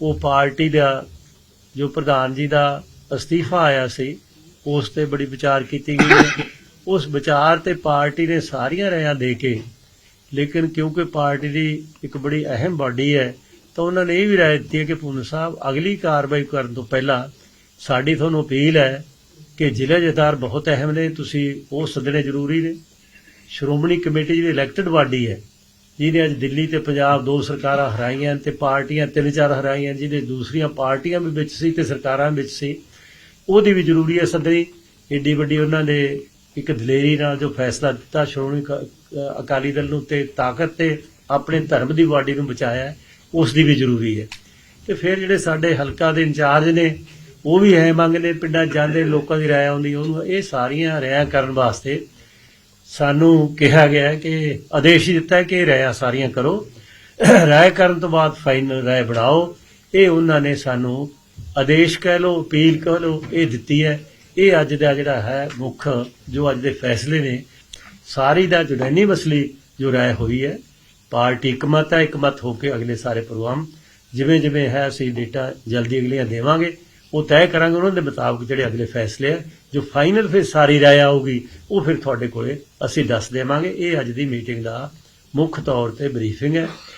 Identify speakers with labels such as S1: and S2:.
S1: ਉਹ ਪਾਰਟੀ ਦਾ ਜੋ ਪ੍ਰਧਾਨ ਜੀ ਦਾ ਅਸਤੀਫਾ ਆਇਆ ਸੀ, ਉਸ ਤੇ ਬੜੀ ਵਿਚਾਰ ਕੀਤੀ ਗਈ ਹੈ। ਉਸ ਵਿਚਾਰ ਤੇ ਪਾਰਟੀ ਨੇ ਸਾਰੀਆਂ ਰਾਇਆਂ ਦੇ ਕੇ, ਲੇਕਿਨ ਕਿਉਂਕਿ ਪਾਰਟੀ ਦੀ ਇੱਕ ਬੜੀ ਅਹਿਮ ਬਾਡੀ ਹੈ, ਤਾਂ ਉਹਨਾਂ ਨੇ ਇਹ ਵੀ ਰਾਏ ਦਿੱਤੀ ਹੈ ਕਿ ਪੂਰਨ ਸਾਹਿਬ ਅਗਲੀ ਕਾਰਵਾਈ ਕਰਨ ਤੋਂ ਪਹਿਲਾਂ ਸਾਡੀ ਤੁਹਾਨੂੰ ਅਪੀਲ ਹੈ ਕਿ ਜ਼ਿਲ੍ਹਾ ਜਥਾਰ ਬਹੁਤ ਅਹਿਮ ਨੇ, ਤੁਸੀਂ ਉਹ ਸੱਦਣੇ ਜ਼ਰੂਰੀ ਨੇ। ਸ਼੍ਰੋਮਣੀ ਕਮੇਟੀ ਜਿਹੜੀ ਇਲੈਕਟਡ ਬਾਡੀ ਹੈ ਜਿਹਨੇ ਅੱਜ ਦਿੱਲੀ ਤੇ ਪੰਜਾਬ ਦੋ ਸਰਕਾਰਾਂ ਹਰਾਈਆਂ ਤੇ ਪਾਰਟੀਆਂ ਤਿੰਨ ਚਾਰ ਹਰਾਈਆਂ ਜਿਹਦੇ ਦੂਸਰੀਆਂ ਪਾਰਟੀਆਂ ਵੀ ਵਿੱਚ ਸੀ ਤੇ ਸਰਕਾਰਾਂ ਵਿੱਚ ਸੀ, ਉਹਦੀ ਵੀ ਜ਼ਰੂਰੀ ਹੈ ਸੱਦਣੀ। ਏਡੀ ਵੱਡੀ ਉਹਨਾਂ ਨੇ ਇੱਕ ਦਲੇਰੀ ਨਾਲ ਜੋ ਫੈਸਲਾ ਦਿੱਤਾ, ਸ਼੍ਰੋਮਣੀ ਕ- ਅਕਾਲੀ ਦਲ ਨੂੰ ਤੇ ਤਾਕਤ ਤੇ ਆਪਣੇ ਧਰਮ ਦੀ ਬਾਡੀ ਨੂੰ ਬਚਾਇਆ, ਉਸ ਦੀ ਵੀ ਜ਼ਰੂਰੀ ਹੈ। ਤੇ ਫਿਰ ਜਿਹੜੇ ਸਾਡੇ ਹਲਕਾ ਦੇ ਇੰਚਾਰਜ ਨੇ, ਉਹ ਵੀ ਹੈ ਮੰਗਦੇ ਪਿੰਡਾਂ 'ਚ ਜਾਂਦੇ ਲੋਕਾਂ ਦੀ ਰਾਏ ਆਉਂਦੀ, ਉਹਨੂੰ ਇਹ ਸਾਰੀਆਂ ਰਾਇਆਂ ਕਰਨ ਵਾਸਤੇ ਸਾਨੂੰ ਕਿਹਾ ਗਿਆ ਕਿ ਆਦੇਸ਼ ਹੀ ਦਿੱਤਾ ਕਿ ਇਹ ਰਾਇਆਂ ਸਾਰੀਆਂ ਕਰੋ। ਰਾਏ ਕਰਨ ਤੋਂ ਬਾਅਦ ਫਾਈਨਲ ਰਾਏ ਬਣਾਓ। ਇਹ ਉਹਨਾਂ ਨੇ ਸਾਨੂੰ ਆਦੇਸ਼ ਕਹਿ ਲਓ, ਅਪੀਲ ਕਹਿ ਲਓ, ਇਹ ਦਿੱਤੀ ਹੈ। ਇਹ ਅੱਜ ਦਾ ਜਿਹੜਾ ਹੈ ਮੁੱਖ, ਜੋ ਅੱਜ ਦੇ ਫੈਸਲੇ ਨੇ, ਸਾਰੀ ਦਾ ਜੁਡੈਨੀ ਮਸਲੀ ਜੋ ਰਾਏ ਹੋਈ ਹੈ, ਪਾਰਟੀ ਇਕਮਤ ਹੈ ਇਕਮਤ ਹੋ ਕੇ ਅਗਲੇ ਸਾਰੇ ਪ੍ਰੋਗਰਾਮ ਜਿਵੇਂ ਜਿਵੇਂ ਹੈ, ਅਸੀਂ ਡੇਟਾ ਜਲਦੀ ਅਗਲੀਆਂ ਦੇਵਾਂਗੇ। ਉਹ ਤੈਅ ਕਰਾਂਗੇ ਉਹਨਾਂ ਦੇ ਮੁਤਾਬਕ ਜਿਹੜੇ ਅਗਲੇ ਫੈਸਲੇ ਆ, ਜੋ ਫਾਈਨਲ ਫਿਰ ਸਾਰੀ ਰਾਏ ਆਊਗੀ, ਉਹ ਫਿਰ ਤੁਹਾਡੇ ਕੋਲੇ ਅਸੀਂ ਦੱਸ ਦੇਵਾਂਗੇ। ਇਹ ਅੱਜ ਦੀ ਮੀਟਿੰਗ ਦਾ ਮੁੱਖ ਤੌਰ ਤੇ ਬਰੀਫਿੰਗ ਹੈ।